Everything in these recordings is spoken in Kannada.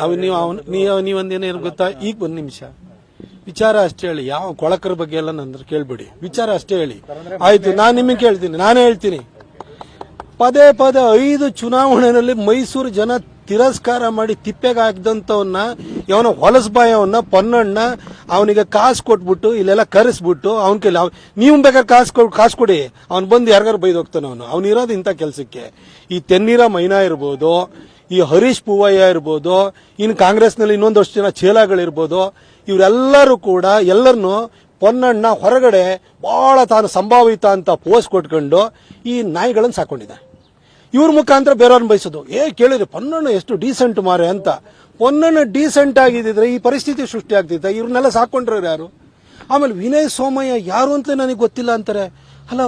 ಅವ್ ನೀವು ಅವನ್ ನೀವು ನೀವೊಂದೇನೇನು ಗೊತ್ತಾ? ಈಗ ಒಂದು ನಿಮಿಷ. ವಿಚಾರ ಅಷ್ಟೇ ಹೇಳಿ. ಯಾವ ಕೊಳಕರ ಬಗ್ಗೆ ಎಲ್ಲ ನಂದ್ರೆ ಕೇಳ್ಬೇಡಿ. ವಿಚಾರ ಅಷ್ಟೇ ಹೇಳಿ. ಆಯ್ತು ನಾನು ನಿಮಗೆ ಕೇಳ್ತೀನಿ. ನಾನೇ ಹೇಳ್ತೀನಿ. ಪದೇ ಪದೇ ಐದು ಚುನಾವಣೆಯಲ್ಲಿ ಮೈಸೂರು ಜನ ತಿರಸ್ಕಾರ ಮಾಡಿ ತಿಪ್ಪೆಗೆ ಹಾಕಿದಂಥವನ್ನ ಇವನ ಹೊಲಸಬಾಯವನ್ನ ಪೊನ್ನಣ್ಣ ಅವನಿಗೆ ಕಾಸು ಕೊಟ್ಬಿಟ್ಟು ಇಲ್ಲೆಲ್ಲ ಕರೆಸ್ಬಿಟ್ಟು ಅವನ ಕೇಳಿ ಅವ್- ನೀವು ಬೇಕಾದ್ರೆ ಕಾಸು ಕೊಟ್ಟು ಕಾಸು ಕೊಡಿ. ಅವ್ನು ಬಂದು ಯಾರಿಗಾರು ಬೈದು ಹೋಗ್ತಾನೆ ಅವನು. ಅವ್ನು ಇರೋದು ಇಂಥ ಕೆಲಸಕ್ಕೆ. ಈ ತೆನ್ನೀರ ಮೈನಾ ಇರ್ಬೋದು ಈ ಹರೀಶ್ ಪೂವಯ್ಯ ಇರ್ಬೋದು ಇನ್ನು ಕಾಂಗ್ರೆಸ್ನಲ್ಲಿ ಇನ್ನೊಂದಷ್ಟು ಜನ ಚೇಲಾಗಳಿರ್ಬೋದು ಇವರೆಲ್ಲರೂ ಕೂಡ ಎಲ್ಲರನ್ನು ಪೊನ್ನಣ್ಣ ಹೊರಗಡೆ ಬಹಳ ತಾನು ಸಂಭಾವಿತ ಅಂತ ಪೋಸ್ಟ್ ಕೊಟ್ಕೊಂಡು ಈ ನಾಯಿಗಳನ್ನು ಸಾಕೊಂಡಿದೆ ಇವ್ರ ಮುಖಾಂತರ ಬೇರೆಯವ್ರನ್ನ ಬಯಸೋದು. ಏ ಕೇಳಿದ್ರೆ ಪೊನ್ನಣ್ಣ ಎಷ್ಟು ಡೀಸೆಂಟ್ ಮಾರೆ ಅಂತ. ಪೊನ್ನಣ್ಣ ಡೀಸೆಂಟ್ ಆಗಿದ್ದಿದ್ರೆ ಈ ಪರಿಸ್ಥಿತಿ ಸೃಷ್ಟಿ ಆಗ್ತಿದ್ದ ಇವ್ರನ್ನೆಲ್ಲ ಸಾಕೊಂಡ್ರೆ ಯಾರು? ಆಮೇಲೆ ವಿನಯ್ ಸೋಮಯ್ಯ ಯಾರು ಅಂತ ನನಗೆ ಗೊತ್ತಿಲ್ಲ ಅಂತಾರೆ. ಅಲ್ಲ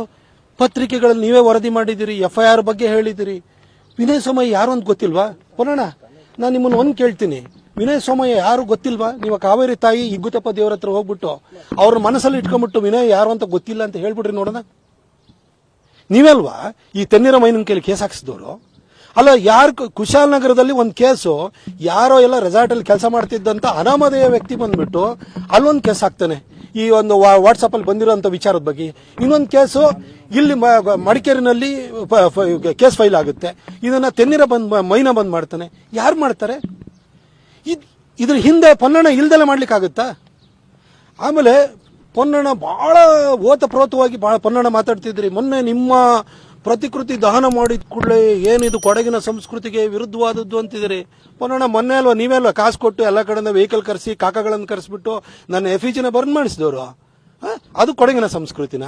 ಪತ್ರಿಕೆಗಳಲ್ಲಿ ನೀವೇ ವರದಿ ಮಾಡಿದ್ದೀರಿ ಎಫ್ ಐ ಆರ್ ಬಗ್ಗೆ ಹೇಳಿದಿರಿ ವಿನಯ್ ಸೋಮಯ್ಯ ಯಾರು ಅಂತ ಗೊತ್ತಿಲ್ವಾ? ಬರೋಣ, ನಾನು ನಿಮ್ಮನ್ನು ಒಂದು ಕೇಳ್ತೀನಿ. ವಿನಯ್ ಸೋಮಯ್ಯ ಯಾರು ಗೊತ್ತಿಲ್ವಾ? ನೀವು ಕಾವೇರಿ ತಾಯಿ ಇಗ್ಗುತಪ್ಪ ದೇವರ ಹತ್ರ ಹೋಗ್ಬಿಟ್ಟು ಅವ್ರ ಮನಸ್ಸಲ್ಲಿ ಇಟ್ಕೊಂಡ್ಬಿಟ್ಟು ವಿನಯ್ ಯಾರು ಅಂತ ಗೊತ್ತಿಲ್ಲ ಅಂತ ಹೇಳ್ಬಿಡ್ರಿ ನೋಡೋಣ. ನೀವೇಲ್ವಾ ಈ ತೆನ್ನೀರ ಮೈನನ್ ಕೈಲಿ ಕೇಸ್ ಹಾಕಿಸಿದವರು? ಅಲ್ಲ, ಯಾರು ಕುಶಾಲನಗರದಲ್ಲಿ ಒಂದು ಕೇಸು ಯಾರೋ ಎಲ್ಲ ರೆಸಾರ್ಟ್ ಅಲ್ಲಿ ಕೆಲಸ ಮಾಡ್ತಿದ್ದಂತ ಅನಾಮಧೇಯ ವ್ಯಕ್ತಿ ಬಂದ್ಬಿಟ್ಟು ಅಲ್ಲೊಂದು ಕೇಸ್ ಹಾಕ್ತಾನೆ. ಈ ಒಂದು ವಾಟ್ಸಪ್ ಅಲ್ಲಿ ಬಂದಿರೋಂಥ ವಿಚಾರದ ಬಗ್ಗೆ. ಇನ್ನೊಂದು ಕೇಸು, ಇಲ್ಲಿ ಮಡಿಕೇರಿನಲ್ಲಿ ಕೇಸ್ ಫೈಲ್ ಆಗುತ್ತೆ. ಇದನ್ನ ತೆನ್ನೀರ ಬಂದ್ ಮೈನ ಬಂದ್ ಮಾಡ್ತಾನೆ. ಯಾರು ಮಾಡ್ತಾರೆ? ಇದ್- ಇದ್ರ ಹಿಂದೆ ಪೊನ್ನಣ ಇಲ್ದೆಲ್ಲ ಮಾಡ್ಲಿಕ್ಕಾಗುತ್ತಾ? ಆಮೇಲೆ ಪೊನ್ನಣ ಬಹಳ ಓತಪ್ರೋತವಾಗಿ ಬಹಳ ಪೊನ್ನಣ ಮಾತಾಡ್ತಿದ್ರಿ. ಮೊನ್ನೆ ನಿಮ್ಮ ಪ್ರತಿಕೃತಿ ದಹನ ಮಾಡಿದ ಕೂಡಲೇ ಏನಿದು ಕೊಡಗಿನ ಸಂಸ್ಕೃತಿಗೆ ವಿರುದ್ಧವಾದದ್ದು ಅಂತಿದ್ದೀರಿ ಪುನಃ ಮೊನ್ನೆ ಅಲ್ವಾ ನೀವೇ ಅಲ್ವಾ ಕಾಸು ಕೊಟ್ಟು ಎಲ್ಲ ಕಡೆಯಿಂದ ವೆಹಿಕಲ್ ಕರೆಸಿ, ಕಾಕಗಳನ್ನು ಕರೆಸ್ಬಿಟ್ಟು ನನ್ನ ಎಫಿಜಿನ ಬರ್ನ್ ಮಾಡಿಸಿದವರು? ಅದು ಕೊಡಗಿನ ಸಂಸ್ಕೃತಿನ?